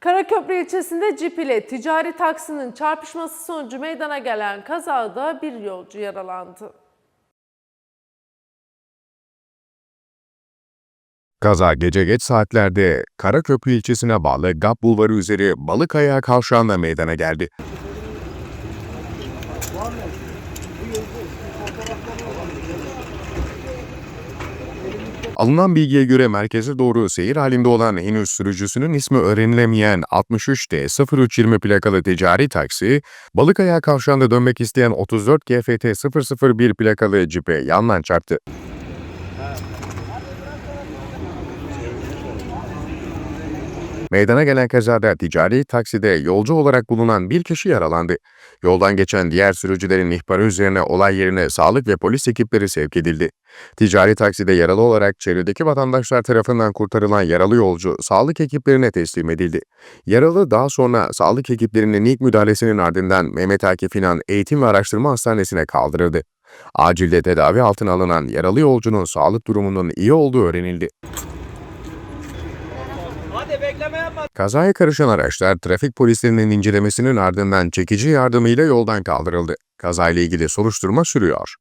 Karaköprü ilçesinde cip ile ticari taksinin çarpışması sonucu meydana gelen kazada bir yolcu yaralandı. Kaza gece geç saatlerde Karaköprü ilçesine bağlı Gap Bulvarı üzeri Balıkayağı kavşağında meydana geldi. Alınan bilgiye göre merkeze doğru seyir halinde olan henüz sürücüsünün ismi öğrenilemeyen 63D0320 plakalı ticari taksi, Balıkayağı kavşağında dönmek isteyen 34 GFT 001 plakalı cipe yandan çarptı. Meydana gelen kazada ticari takside yolcu olarak bulunan bir kişi yaralandı. Yoldan geçen diğer sürücülerin ihbarı üzerine olay yerine sağlık ve polis ekipleri sevk edildi. Ticari takside yaralı olarak çevredeki vatandaşlar tarafından kurtarılan yaralı yolcu sağlık ekiplerine teslim edildi. Yaralı daha sonra sağlık ekiplerinin ilk müdahalesinin ardından Mehmet Akif İnan Eğitim ve Araştırma Hastanesi'ne kaldırıldı. Acilde tedavi altına alınan yaralı yolcunun sağlık durumunun iyi olduğu öğrenildi. Kazaya karışan araçlar trafik polislerinin incelemesinin ardından çekici yardımıyla yoldan kaldırıldı. Kazayla ilgili soruşturma sürüyor.